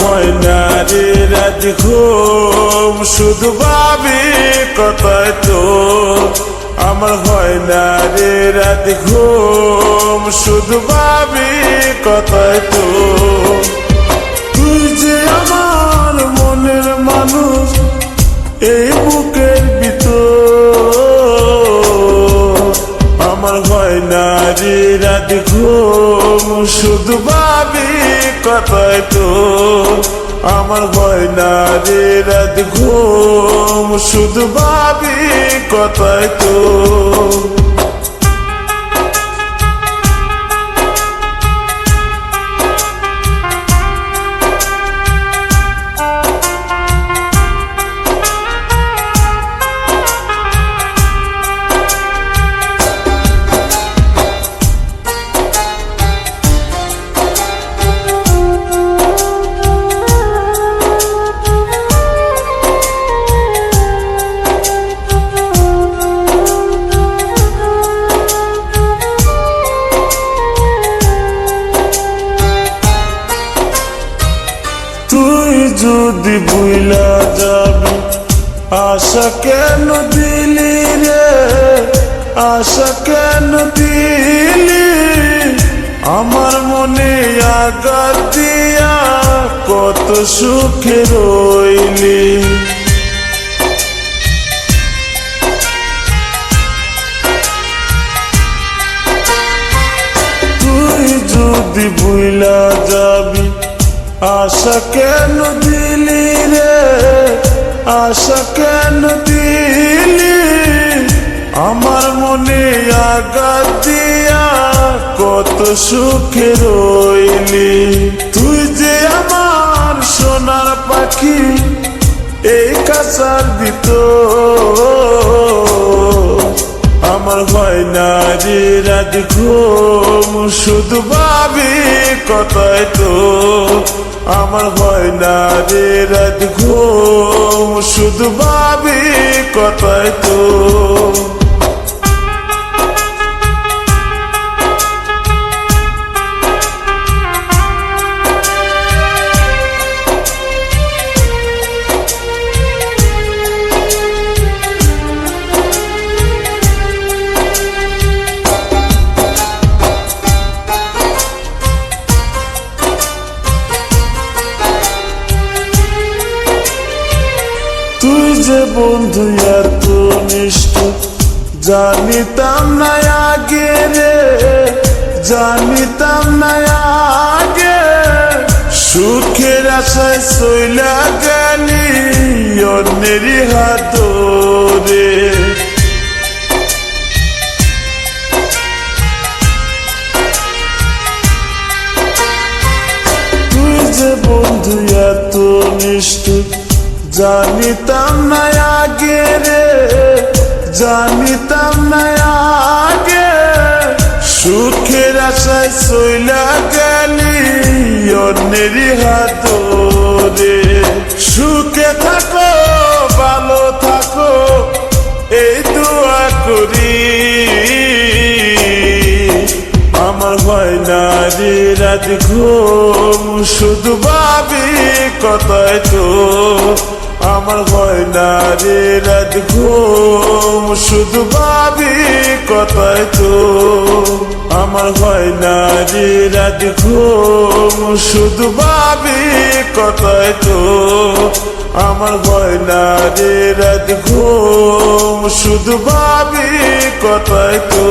হয় না রে রাত ঘুম। শুধু ভাবি কথায় তো আমার হয় না রে রাত ঘুম। শুধু ভাবি কথায় তো শুধু ভাবি কথায় তো। আমার হয় না রে রাত ঘুম। শুধু ভাবি কথায় তো। যদি বুইলা যাবি, আশা কেন দিলি রে? আশা কেন দিলি? আমার মনে আঘাত দিয়া কত সুখে রইলি। তুই যদি ভুইলা যাবি আশা কেন দিলি রে? আশা কেন দিলি? আমার মনে আঘাত দিয়া কত সুখে রইলি। তুই যে আমার সোনার পাখি, এই কাছার ভিতর। আমার হয় না রে রাত ঘুম, শুধু ভাবি কথায় তো। আমার হয় না রে রাত ঘুম, শুধু ভাবি কথায় তো। যে বন্ধু এত নিষ্ঠ জানিতাম না আগে রে, জানিতাম না আগে। সুখের আশায় সইলা গেলি অন্যেরই হাত রে তুই যে বন্ধু এত নিষ্ঠুর জানিতাম না আগে রে, জানিতাম না আগে। সুখের আশায় সইলা গেলি অন্যেরই হাত রে সুখে থাকো, ভালো থাকো, এই দোয়া করি। আমার হয় না রে রাত ঘুম, শুধু ভাবি কথায় তো। আমার হয় রে রাত ঘুম, শুধু ভাবি কথায় তো আমার হয় রে রাত ঘুম, শুধু ভাবি কথায় তো আমার হয় রে রাত ঘুম, শুধু ভাবি কথায় তো